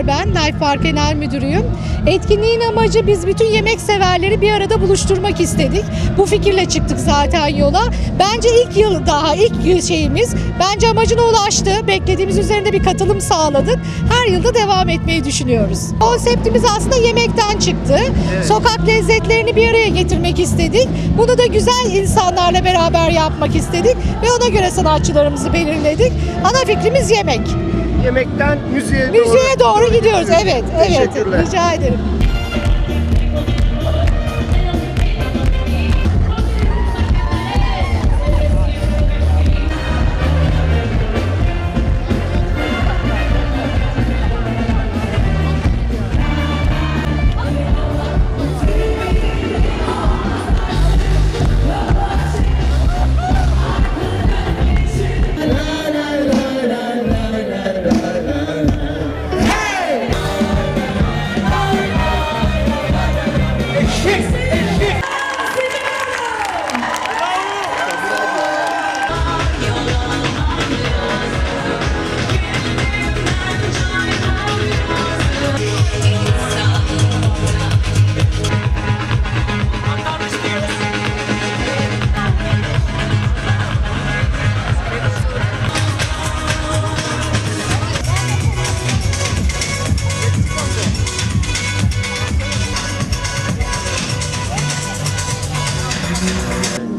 Gencer ben, Life Park Genel Müdürüyüm. Etkinliğin amacı biz bütün yemek severleri bir arada buluşturmak istedik. Bu fikirle çıktık zaten yola. Bence ilk yıl daha, ilk yıl şeyimiz. Bence amacına ulaştı. Beklediğimiz üzerinde bir katılım sağladık. Her yılda devam etmeyi düşünüyoruz. Konseptimiz aslında yemekten çıktı. Sokak lezzetlerini bir araya getirmek istedik. Bunu da güzel insanlarla beraber yapmak istedik. Ve ona göre sanatçılarımızı belirledik. Ana fikrimiz yemek. Yemekten müziğe doğru. Müziğe doğru gidiyoruz. Evet, evet. Rica ederim.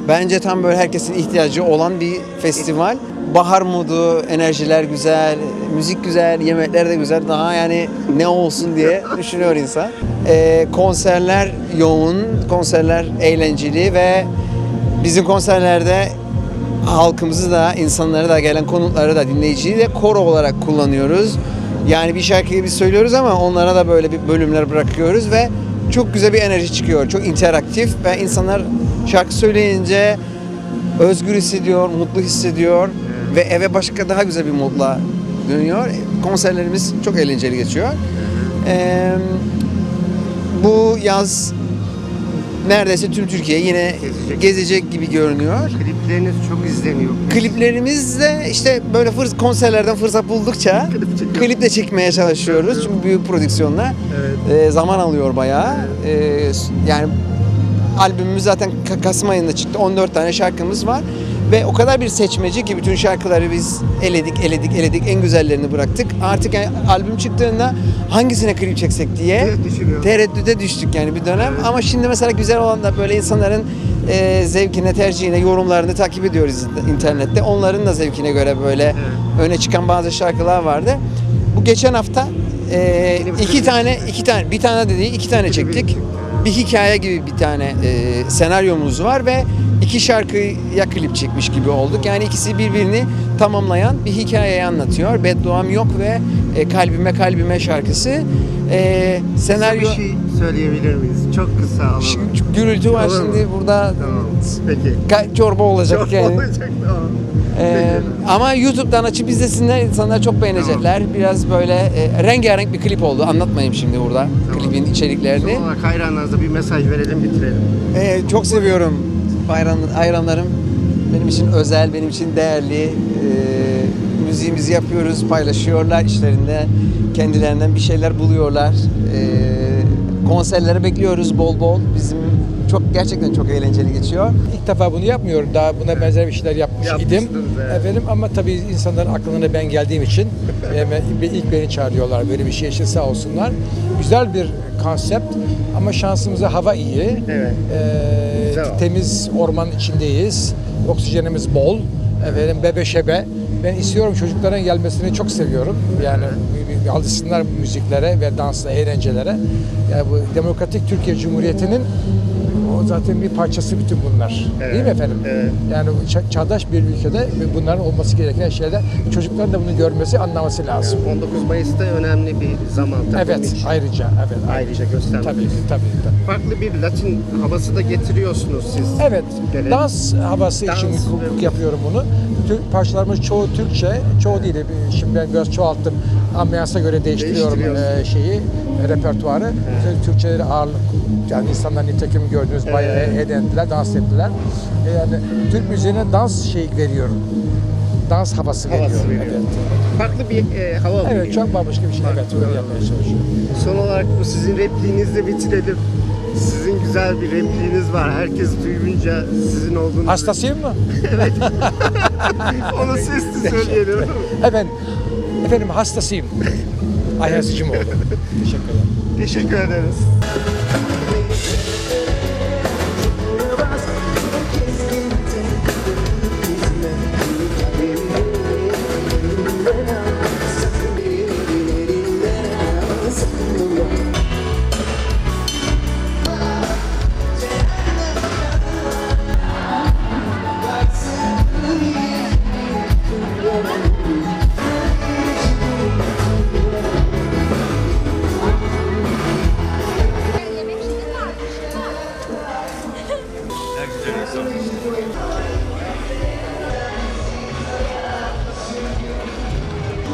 Bence tam böyle herkesin ihtiyacı olan bir festival. Bahar modu, enerjiler güzel, müzik güzel, yemekler de güzel. Daha yani ne olsun diye düşünüyor insan. Ee, konserler yoğun, konserler eğlenceli ve bizim konserlerde halkımızı da, insanları da, gelen konukları da, dinleyiciyi de koro olarak kullanıyoruz. Yani bir şarkıyı biz söylüyoruz ama onlara da böyle bir bölümler bırakıyoruz ve çok güzel bir enerji çıkıyor. Çok interaktif ve insanlar şarkı söyleyince özgür hissediyor, mutlu hissediyor ve eve başka daha güzel bir modla dönüyor. Konserlerimiz çok eğlenceli geçiyor. Ee, bu yaz neredeyse tüm Türkiye yine Gezecek. gezecek gibi görünüyor. Klipleriniz çok izleniyor. Kliplerimizde işte böyle fırs konserlerden fırsat buldukça Klip de çekmeye çalışıyoruz. Çünkü büyük prodüksiyonlar Evet. e, zaman alıyor bayağı. E, yani albümümüz zaten Ka- Kasım ayında çıktı. 14 tane şarkımız var. Ve o kadar bir seçmeci ki bütün şarkıları biz eledik, eledik, eledik. En güzellerini bıraktık. Artık yani albüm çıktığında hangisine klip çeksek diye Evet, tereddüte düştük yani bir dönem. Ama şimdi mesela güzel olan da böyle insanların e, zevkine, tercihine, yorumlarını takip ediyoruz internette. Onların da zevkine göre böyle öne çıkan bazı şarkılar vardı. Bu geçen hafta e, iki tane, iki tane, bir tane de değil, iki tane çektik. Bir hikaye gibi bir tane e, senaryomuz var ve iki şarkıya klip çekmiş gibi olduk. Yani ikisi birbirini tamamlayan bir hikayeyi anlatıyor. Bedduam yok ve e, Kalbime Kalbime şarkısı. E, senaryo... Bir şey söyleyebilir miyiz? Çok kısa alalım. Şu gürültü var Olur mu? şimdi burada Tamam. Peki. ka- çorba olacak Çok yani. olacak tamam. Ee, ama YouTube'dan açıp izlesinler insanlar çok beğenecekler. Biraz böyle e, rengarenk bir klip oldu. Anlatmayayım şimdi burada Tamam. klibin içeriklerini. Son olarak hayranlarınıza bir mesaj verelim bitirelim. Ee, çok seviyorum bayram, hayranlarım. Benim için özel, benim için değerli. Ee, müziğimizi yapıyoruz, paylaşıyorlar işlerinde. Kendilerinden bir şeyler buluyorlar. Ee, konserleri bekliyoruz bol bol. Bizim çok gerçekten çok eğlenceli geçiyor. İlk defa bunu yapmıyorum. Daha buna benzer bir şeyler yapmış idim. Evet. Efendim ama tabii insanların aklına ben geldiğim için ilk beni çağırıyorlar böyle bir şey için sağ olsunlar. Güzel bir konsept ama şansımıza hava iyi. Evet. Ee, Güzel. temiz ormanın içindeyiz. Oksijenimiz bol. Efendim bebe şebe. Ben istiyorum çocukların gelmesini çok seviyorum. Yani alışsınlar müziklere ve dansla, eğlencelere. Yani bu demokratik Türkiye Cumhuriyeti'nin zaten bir parçası bütün bunlar. Evet, Değil mi efendim? evet. Yani ça- çağdaş bir ülkede bunların olması gereken şeyler çocukların da bunu görmesi, anlaması lazım. 19 Mayıs'ta önemli bir zaman tabii Evet, için. ayrıca, evet. Ayrıca göstermek Tabii, tabii, tabii. Farklı bir Latin havası da getiriyorsunuz siz. Evet, dans havası Dans için ve- yapıyorum bunu. Türk parçalarımız çoğu Türkçe, çoğu değil. Şimdi ben biraz çoğalttım. Ambiyansa göre değiştiriyorum e, şeyi, e, repertuarı. Türkçeleri ağırlık, yani insanlar nitekim gördünüz bayağı eğlendiler, dans ettiler. E, Yani Türk müziğine dans şey veriyorum. Dans havası, Havası veriyorum. veriyor. Evet. Farklı bir e, hava Evet, veriyor. çok bambaşka bir şey. Evet, öyle yapmaya çalışıyorum. Son olarak bu sizin repliğinizle bitirelim. Sizin güzel bir repliğiniz var. Herkes duyunca sizin olduğunu... Hastasıyım mı? Onu sesli söyleyelim. Efendim, efendim hastasıyım. Ayhan Sıçımoğlu. Teşekkür ederim. Teşekkür ederiz.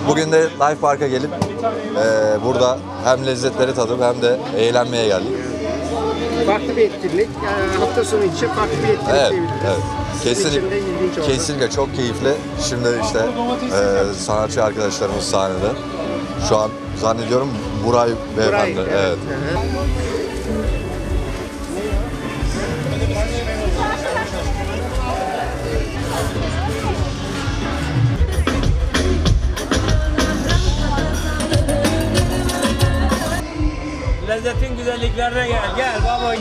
Bugün de Life Park'a gelip eee, burada hem lezzetleri tadıp hem de eğlenmeye geldik. Farklı bir etkinlik. Yani hafta sonu için farklı bir etkinlik Evet, diyebiliriz. evet. Sizin için de Kesinlikle, ilginç oldu. kesinlikle çok keyifli. Şimdi işte eee, sanatçı arkadaşlarımız sahnede. Şu an zannediyorum Buray beyefendi. Evet. Hı hı. Güzelliklerine gel. Gel baba.